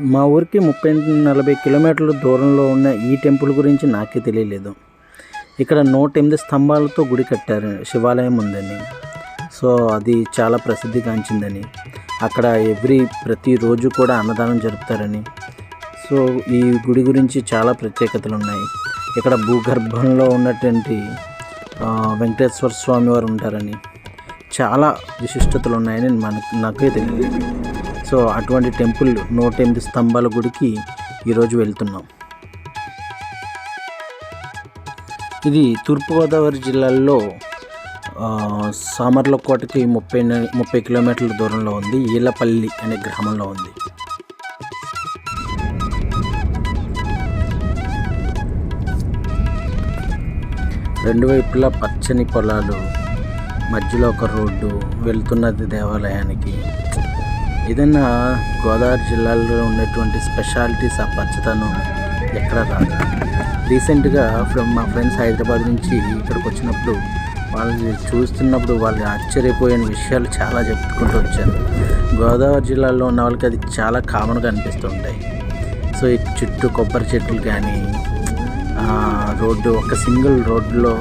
మా ఊరికి ముప్పై నలభై కిలోమీటర్ల దూరంలో ఉన్న ఈ టెంపుల్ గురించి నాకే తెలియలేదు. ఇక్కడ నూట ఎనిమిది స్తంభాలతో గుడి కట్టారు శివాలయం ఉందని. సో అది చాలా ప్రసిద్ధిగాంచిందని. అక్కడ ఎవ్రీ ప్రతిరోజు కూడా అన్నదానం జరుపుతారని. సో ఈ గుడి గురించి చాలా ప్రత్యేకతలు ఉన్నాయి ఇక్కడ భూగర్భంలో ఉన్నటువంటి వెంకటేశ్వర స్వామి వారు ఉంటారని. చాలా విశిష్టతలు ఉన్నాయని మనకు నాకే తెలియదు. సో అటువంటి టెంపుల్ నూట ఎనిమిది స్తంభాల గుడికి ఈరోజు వెళ్తున్నాం. ఇది తూర్పుగోదావరి జిల్లాలో సామర్లకోటకి ముప్పై ముప్పై కిలోమీటర్ల దూరంలో ఉంది. ఈలపల్లి అనే గ్రామంలో ఉంది. రెండు వైపులా పచ్చని పొలాలు మధ్యలో ఒక రోడ్డు వెళ్తున్నది దేవాలయానికి. ఏదైనా గోదావరి జిల్లాలో ఉన్నటువంటి స్పెషాలిటీస్ ఆ పచ్చతనం ఎక్కడ రాదు. రీసెంట్గా ఫ్రమ్ మా ఫ్రెండ్స్ హైదరాబాద్ నుంచి ఇక్కడికి వచ్చినప్పుడు వాళ్ళు చూస్తున్నప్పుడు వాళ్ళు ఆశ్చర్యపోయిన విషయాలు చాలా చెప్పుకుంటూ వచ్చారు. గోదావరి జిల్లాలో ఉన్న వాళ్ళకి అది చాలా కామన్గా అనిపిస్తుంటాయి సో ఈ చుట్టూ కొబ్బరి చెట్లు కానీ రోడ్డు ఒక సింగిల్ రోడ్లో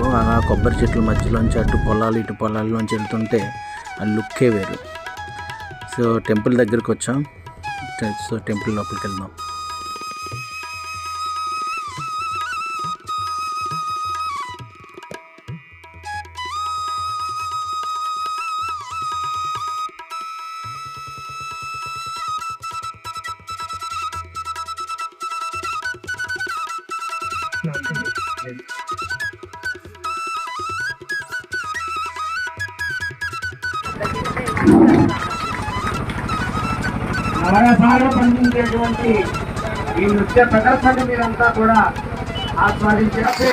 కొబ్బరి చెట్ల మధ్యలోంచి అటు పొలాలు ఇటు పొలాల్లోంచి వెళ్తుంటే ఆ లుక్కే వేరు. సో టెంపుల్ దగ్గరికి వచ్చాం. సో టెంపుల్ లోపలికి వెళ్దాం. నరసాలు పండించేటువంటి ఈ నృత్య ప్రదర్శన మీరంతా కూడా ఆస్వాదించండి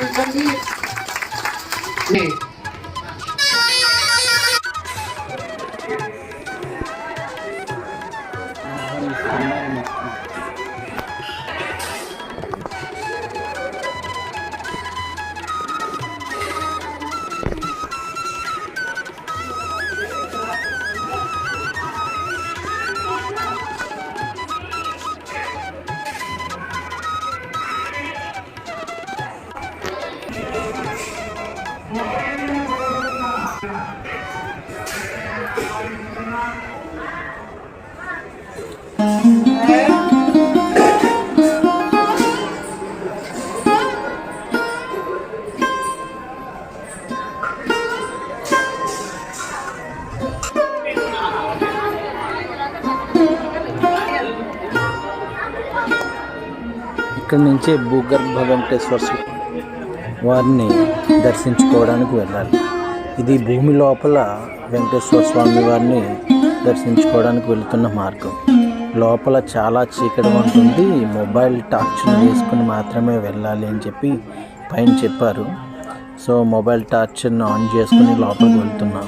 ఇక్కడి నుంచే భూగర్భ వెంకటేశ్వర స్వామి వారిని దర్శించుకోవడానికి వెళ్ళాలి. ఇది భూమి లోపల వెంకటేశ్వర స్వామి వారిని దర్శించుకోవడానికి వెళుతున్న మార్గం. లోపల చాలా చీకటి ఉంటుంది. మొబైల్ టార్చ్ను వేసుకుని మాత్రమే వెళ్ళాలి అని చెప్పి పైన చెప్పారు. సో మొబైల్ టార్చ్ను ఆన్ చేసుకుని లోపలికి వెళ్తున్నాం.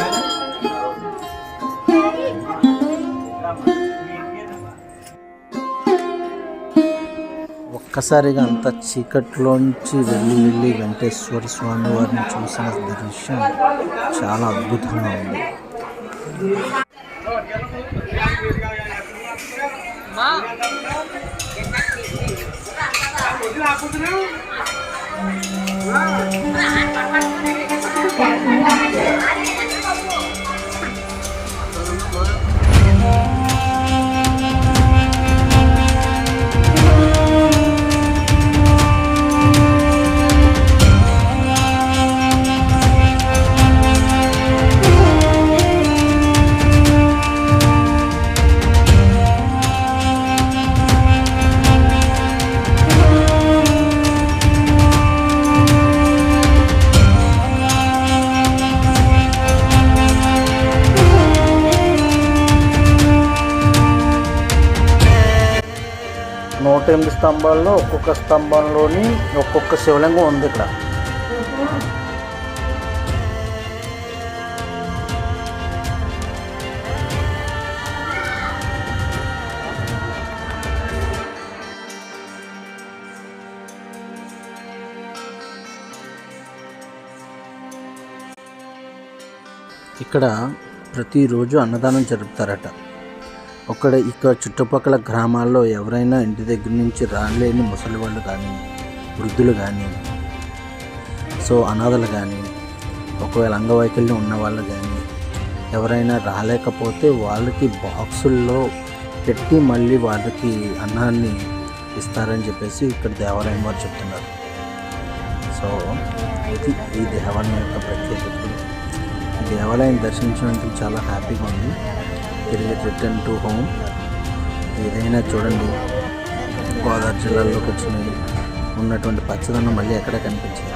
ఒక్కసారిగా అంత చీకట్లోంచి వెళ్ళి వెళ్ళి వెంకటేశ్వర స్వామి వారిని చూసిన దృశ్యం చాలా అద్భుతంగా ఉంది. ఎనిమిది స్తంభాల్లో ఒక్కొక్క స్తంభంలోని ఒక్కొక్క శివలింగం ఉంది ఇక్కడ ఇక్కడ ప్రతిరోజు అన్నదానం జరుపుతారట. ఒక్కడ ఇక్కడ చుట్టుపక్కల గ్రామాల్లో ఎవరైనా ఇంటి దగ్గర నుంచి రాలేని ముసలి వాళ్ళు కానీ వృద్ధులు కానీ సో అనాథలు కానీ ఒకవేళ అంగవైకల్యం ఉన్న వాళ్ళు కానీ ఎవరైనా రాలేకపోతే వాళ్ళకి బాక్సుల్లో పెట్టి మళ్ళీ వాళ్ళకి అన్నాన్ని ఇస్తారని చెప్పేసి ఇక్కడ దేవాలయం వారు చెప్తున్నారు. సో ఇది ఈ దేవాలయం యొక్క ప్రత్యేకత. దేవాలయం దర్శించడానికి చాలా హ్యాపీగా ఉంది. తిరిగి రిటర్న్ టు హోమ్ ఏదైనా చూడండి. గోదావరి జిల్లాలోకి వచ్చిన ఉన్నటువంటి పచ్చదనం మళ్ళీ ఎక్కడ కనిపించింది.